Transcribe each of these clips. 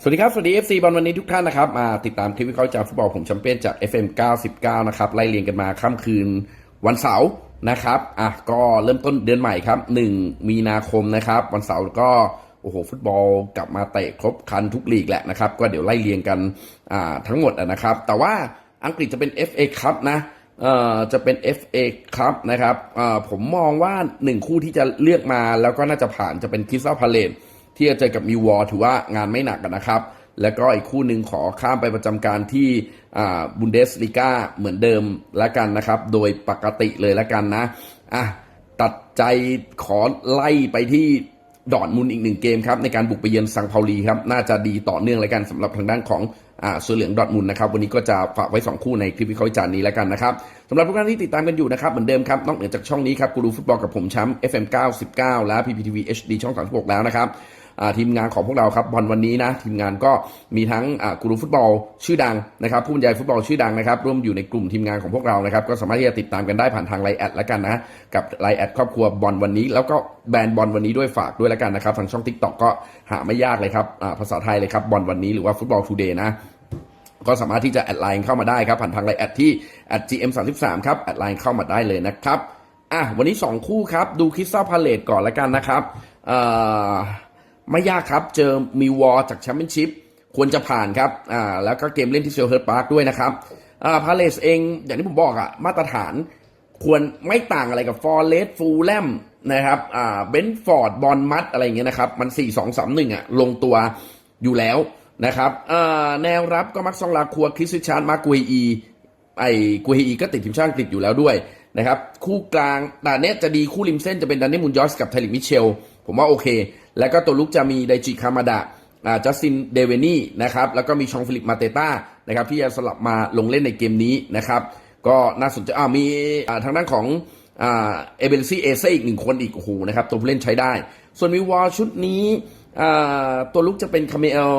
สวัสดีครับ สวัสดี FC บอลวันนี้ทุกท่านนะครับมาติดตามคลิปวิเคราะห์จากฟุตบอลผมแชมเปี้ยนจาก FM 99 นะครับ ไล่เรียงกันมาค่ำคืนวันเสาร์นะครับอะก็เริ่มต้นเดือนใหม่ครับ 1 มีนาคมนะครับ วันเสาร์ก็โอ้โหฟุตบอลกลับมาเตะครบคันทุกลีกแหละนะครับ ก็เดี๋ยวไล่เรียงกันอ่าทั้งหมดนะครับ แต่ว่าอังกฤษจะเป็น FA ครับนะเอ่อจะเป็น FA ครับนะครับเอ่อผมมองว่าหนึ่งคู่ที่จะเลือกมาแล้วก็น่าจะผ่านจะเป็นคริสตัลพาเลต ที่จะเจอกับมิววอร์ถือว่างานไม่หนักอะนะครับ แล้วก็อีกคู่หนึ่งขอข้ามไปประจำการที่บุนเดสลิก้าเหมือนเดิมแล้วกันนะครับ โดยปกติเลยแล้วกันนะอะตัดใจขอไล่ไปที่ดอร์ทมุนอีกหนึ่งเกมครับในการบุกไปเยือนซังเปาลีครับน่าจะดีต่อเนื่องแล้วกันสำหรับทางด้านของอ่าสือเหลืองดอร์ทมุนนะครับวันนี้ก็จะฝากไว้ 2 คู่ในคลิปวิเคราะห์จารณ์นี้แล้วกันนะครับสำหรับทุกท่านที่ติดตามกันอยู่นะครับเหมือนเดิมครับนอกเหนือจากช่องนี้ครับกูรูฟุตบอลกับผมแชมป์ FM 99 และ PPTV HD ช่อง 36 แล้วนะครับ ทีมงานของพวกเราครับบอลวันนี้นะทีมงานก็มีทั้งอ่ากูรูฟุตบอลชื่อดังนะครับผู้บรรยายฟุตบอลชื่อดังนะครับร่วมอยู่ในกลุ่มทีมงานของพวกเรานะครับก็สามารถที่จะติดตามกันได้ผ่านทางไลน์แอดแล้วกันนะกับไลน์แอดครอบครัวบอลวันนี้ แล้วก็แบรนด์บอลวันนี้ด้วยฝากด้วยแล้วกันนะครับทางช่อง TikTok ก็หาไม่ยากเลยครับภาษาไทยเลยครับบอลวันนี้หรือว่าฟุตบอลทูเดย์นะก็สามารถที่จะแอดไลน์เข้ามาได้ครับผ่านทางไลน์แอดที่ @gm33 ครับแอดไลน์เข้ามาได้เลยนะครับอะวันนี้ 2 คู่ครับ ดูคริสตัลพาเลตก่อนละกันนะครับอ่อ ไม่ยากครับ เจอมีวอลจากแชมเปี้ยนชิพควรจะผ่านครับอ่าแล้วก็เกมเล่นที่เซลเฮิร์ตพาร์คด้วยนะครับอ่าพาเลสเองอย่างที่ผมบอกอะมาตรฐานควรไม่ต่างอะไรกับฟอร์เรสฟูลแลมนะครับอ่าเบนฟอร์ดบอลมัดอะไรอย่างเงี้ยนะครับ มัน 4 2 3 1อะลงตัวอยู่แล้วนะครับอ่าแนวรับก็มักซองลาคัวคริสติชานมากุยอีไอกุยอีก็ติดทีมชาติอังกฤษอยู่แล้วด้วยนะครับคู่กลางแต่เนี้ยจะดีคู่ริมเส้นจะเป็นดันนี่มุนยอสกับไทลิมิเชล ผมว่าโอเค แล้วก็ตัวลุกจะมีไดจิคามาดะอ่าจัสตินเดเวนี่นะครับแล้วก็มีชองฟิลิปมาเตต้านะครับที่จะสลับมาลงเล่นในเกมนี้นะครับก็น่าสนใจอ่ามีทางด้านของเอเบลซี่เอเซอีกหนึ่งคนอีกโอ้โหนะครับตัวผู้เล่นใช้ได้ ส่วนวิวอลชุดนี้ตัวลุกจะเป็นคาเมล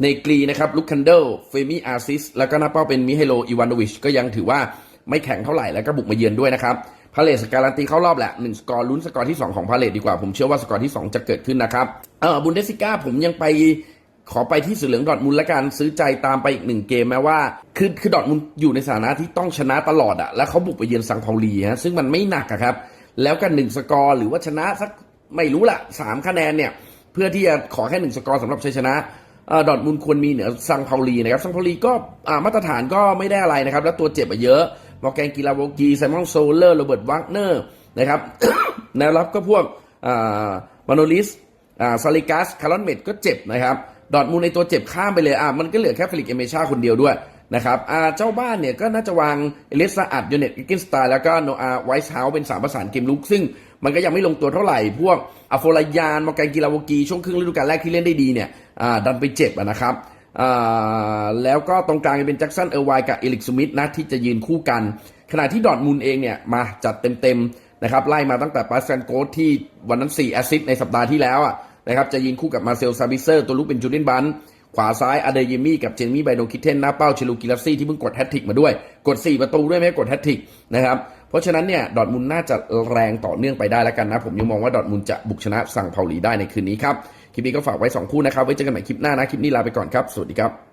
เนกรีนะครับลุคคันเดลเฟมิอาซิสแล้วก็หน้าเป้าเป็นมิเฮโล อีวานโดวิชก็ยังถือว่าไม่แข็งเท่าไหร่แล้วก็บุกมาเยือนด้วยนะครับ พาเลสการันตีเข้ารอบแหละหนึ่งสกอร์ลุ้นสกอร์ที่ 2 ของพาเลสดีกว่า ผมเชื่อว่าสกอร์ที่ 2 จะเกิดขึ้นนะครับเออบุนเดส i ก้าผมยังไปขอไปที่สือเหลืองดอทมุนด์ละกันซื้อใจตามไปอีกหนึ่งเกมแม้ว่า คือคือดอทมุนด์อยู่ในสถานะที่ต้องชนะตลอดอะแล้วเขาบุกไปเยือนซังเปาลีฮะซึ่งมันไม่หนักอะครับ แล้วกันหนึ่งสกอร์หรือว่าชนะสักไม่รู้ละสามคะแนนเนี่ยเพื่อที่จะขอแค่หนึ่งสกอร์สำหรับชัยชนะเออดอทมุนด์ควรมีเหนือซังเปาลีนะครับซังเปาลีก็มาตรฐานก็ไม่ได้อะไรนะครับ แล้วตัวเจ็บอะเยอะ มอร์แกนกีฬาโวกีไซมอนโซเลอร์โรเบิร์ตวักเนอร์นะครับแนวรับก็พวกมาโนลิสซาลิกัสคาร์ลอนเมดก็เจ็บนะครับ ดอร์ทมูลในตัวเจ็บข้ามไปเลยอ่ามันก็เหลือแค่เฟลิกเอเมชาคนเดียวด้วยนะครับอ่าเจ้าบ้านเนี่ยก็น่าจะวางเอลิสซาอัดยูเนตกินสไตล์แล้วก็โนอาไวส์เฮาส์เป็นสามประสานเกมลุกซึ่งมันก็ยังไม่ลงตัวเท่าไหร่ พวกอโฟลายานมอร์แกนกีฬาวกี ช่วงครึ่งฤดูกาลแรกที่เล่นได้ดีเนี่ยอ่าดันไปเจ็บนะครับ แล้วก็ตรงกลางจะเป็นแจ็คสันเออร์ไวกับเอลิกสมิธนะที่จะยืนคู่กัน ขณะที่ดอทมูลเองเนี่ยมาจัดเต็มๆนะครับไล่มาตั้งแต่ปาสกันโกสที่วันนั้น4แอสซิสในสัปดาห์ที่แล้วอะนะครับจะยิงคู่กับมาเซลซาบิเซอร์ ตัวลุกเป็นจูเลียนบันขวาซ้ายอเดเยมี่กับเจมี่ไบโนคิเทนหน้าเป้าเชลูกิลัสซี่ที่เพิ่งกดแฮตทริกมาด้วย กด 4 ประตูด้วยไห้กดแฮตทริกนะครับเพราะฉะนั้นเนี่ยดอทมุนด์น่าจะแรงต่อเนื่องไปได้แล้วกันนะ ผมยังมองว่าดอทมุนด์จะบุกชนะสั่งเผาหลีได้ในคืนนี้ครับ คลิปนี้ก็ฝากไว้ 2 คู่นะครับ ไว้เจอกันใหม่คลิปหน้านะ คลิปนี้ลาไปก่อนครับ สวัสดีครับ